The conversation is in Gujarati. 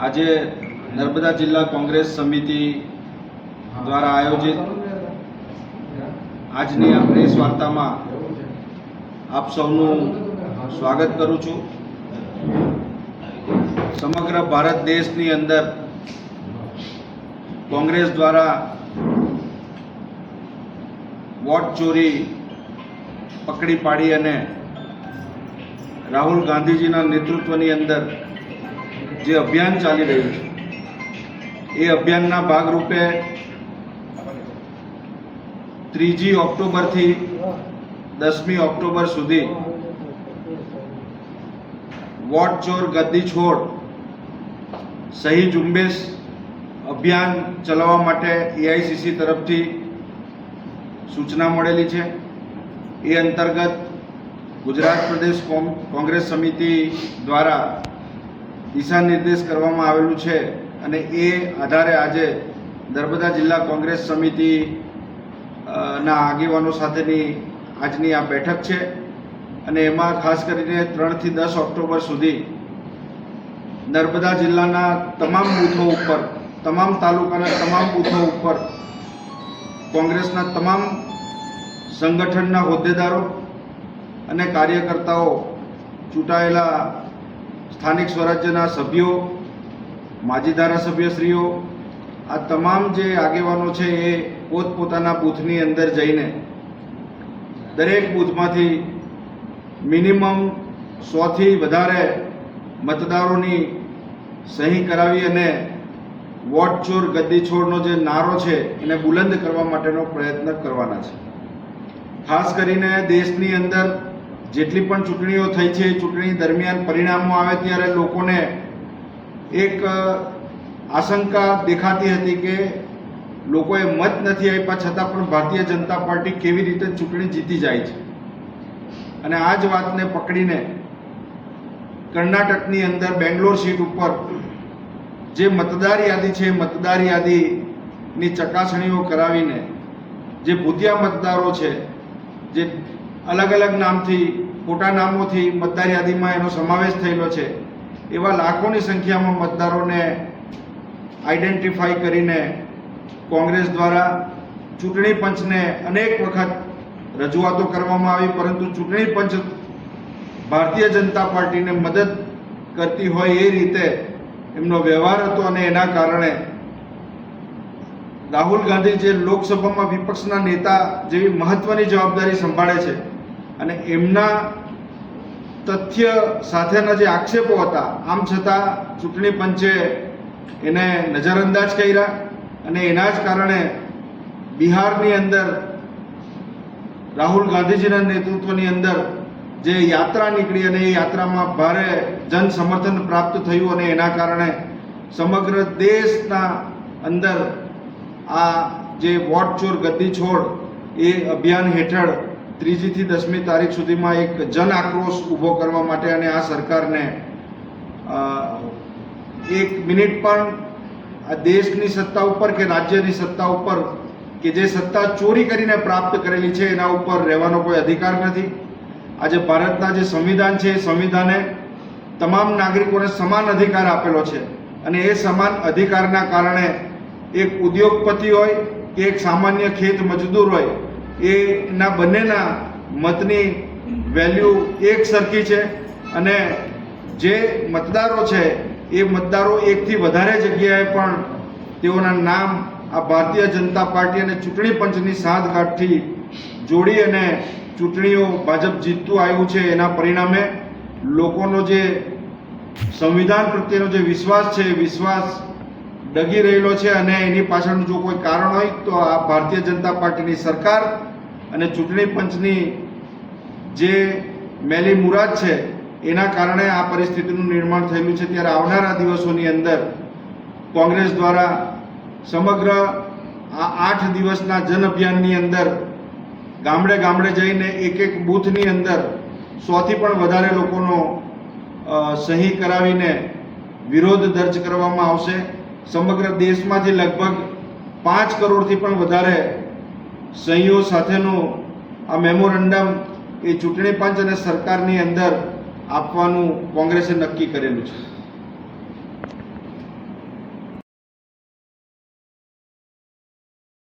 આજે નર્મદા જિલ્લા કોંગ્રેસ સમિતિ દ્વારા આયોજિત આજની આ પ્રેસ વાર્તામાં આપ સૌનું સ્વાગત કરું છું. સમગ્ર ભારત દેશની અંદર કોંગ્રેસ દ્વારા વોટ ચોરી પકડી પાડી અને રાહુલ ગાંધીજીના નેતૃત્વની અંદર જે અભિયાન ચાલી રહ્યું છે, એ અભિયાનના ભાગરૂપે ત્રીજી ઓક્ટોબરથી દસમી ઓક્ટોબર સુધી વોટ ચોર ગદ્દી છોડ સહી ઝુંબેશ અભિયાન ચલાવવા માટે એઆઈસીસી તરફથી સૂચના મળેલી છે. એ અંતર્ગત ગુજરાત પ્રદેશ કોંગ્રેસ સમિતિ દ્વારા દિશા નિર્દેશ કરવામાં આવેલું છે અને એ આધારે આજે નર્મદા જિલ્લા કોંગ્રેસ સમિતિ ના આગેવાનો સાથેની આજની આ બેઠક છે અને એમાં ખાસ કરીને ત્રણથી દસ ઓક્ટોબર સુધી નર્મદા જિલ્લાના તમામ બૂથો ઉપર, તમામ તાલુકાના તમામ બૂથો ઉપર કોંગ્રેસના તમામ સંગઠનના હોદ્દેદારો અને કાર્યકર્તાઓ ચૂંટાયેલા સ્થાનિક સ્વરાજ્યના સભ્યો, માજી ધારાસભ્યશ્રીઓ, આ તમામ જે આગેવાનો છે એ પોતપોતાના બૂથની અંદર જઈને દરેક બૂથમાંથી મિનિમમ સોથી વધારે મતદારોની સહી કરાવી અને વોટ ચોર ગદ્દી છોડનો જે નારો છે એને બુલંદ કરવા માટેનો પ્રયત્ન કરવાના છે. ખાસ કરીને દેશની અંદર જેટલી પણ ચૂંટણીઓ થઈ છે, ચૂંટણી દરમિયાન પરિણામો આવે ત્યારે લોકોને એક આશંકા દેખાતી હતી કે લોકોએ મત નથી આપ્યા, છતાં પણ ભારતીય જનતા પાર્ટી કેવી રીતે ચૂંટણી જીતી જાય છે? અને આ જ વાતને પકડીને કર્ણાટકની અંદર બેંગ્લોર સીટ ઉપર જે મતદાર યાદી છે, મતદાર યાદીની ચકાસણીઓ કરાવીને જે ભૂતિયા મતદારો છે, જે અલગ અલગ નામથી, ખોટા નામોથી મતદાર યાદીમાં એનો સમાવેશ થયેલો છે. એવા લાખોની સંખ્યામાં મતદારોને આઈડેન્ટિફાઈ કરીને કોંગ્રેસ દ્વારા ચૂંટણી પંચને અનેક વખત રજૂઆતો કરવામાં આવી, પરંતુ ચૂંટણી પંચ ભારતીય જનતા પાર્ટીને મદદ કરતી હોય એ રીતે એમનો વ્યવહાર હતો અને એના કારણે રાહુલ ગાંધી જે લોકસભામાં વિપક્ષના નેતા જેવી મહત્વની જવાબદારી સંભાળે છે અને એમના તથ્ય સાથેના જે આક્ષેપો હતા, આમ છતાં ચૂંટણી પંચે એને નજરઅંદાજ કર્યા અને એના જ કારણે બિહારની અંદર, રાહુલ ગાંધીજીના નેતૃત્વની અંદર જે યાત્રા નીકળી અને એ યાત્રામાં ભારે જન સમર્થન પ્રાપ્ત થયું અને એના કારણે સમગ્ર દેશના અંદર આ જે વોટ ચોર ગદ્દી છોડ એ અભિયાન હેઠળ ત્રીજીથી દસમી તારીખ સુધીમાં એક જન આક્રોશ ઊભો કરવા માટે અને આ સરકારને એક મિનિટ પણ આ દેશની સત્તા ઉપર કે રાજ્યની સત્તા ઉપર કે જે સત્તા ચોરી કરીને પ્રાપ્ત કરેલી છે એના ઉપર રહેવાનો કોઈ અધિકાર નથી. આજે ભારતના જે સંવિધાન છે એ સંવિધાને તમામ નાગરિકોને સમાન અધિકાર આપેલો છે અને એ સમાન અધિકારના કારણે એક ઉદ્યોગપતિ હોય કે એક સામાન્ય ખેત મજદૂર હોય, એના બંનેના મતની વેલ્યુ એક સરખી છે અને જે મતદારો છે, એ મતદારો એકથી વધારે જગ્યાએ પણ તેઓના નામ આ ભારતીય જનતા પાર્ટી અને ચૂંટણી પંચની સાંધગાંઠથી જોડી અને ચૂંટણીઓ ભાજપ જીતતું આવ્યું છે એના પરિણામે લોકોનો જે સંવિધાન પ્રત્યેનો જે વિશ્વાસ છે, એ વિશ્વાસ ડગી રહેલો છે અને એની પાછળનું જો કોઈ કારણ હોય, તો આ ભારતીય જનતા પાર્ટીની સરકાર અને ચૂંટણી પંચની જે મેલી મુરાદ છે, એના કારણે આ પરિસ્થિતિનું નિર્માણ થયેલું છે. ત્યારે આવનારા દિવસોની અંદર કોંગ્રેસ દ્વારા સમગ્ર આ આઠ દિવસના જન અભિયાનની અંદર ગામડે ગામડે જઈને એક એક બૂથની અંદર સોથી પણ વધારે લોકોનો સહી કરાવીને વિરોધ દર્જ કરવામાં આવશે. સમગ્ર દેશમાંથી લગભગ પાંચ કરોડથી પણ વધારે સહીઓ સાથેનું આ મેમોરેન્ડમ એ ચૂંટણી પંચ અને સરકારની અંદર આપવાનું કોંગ્રેસે નક્કી કરેલું છે.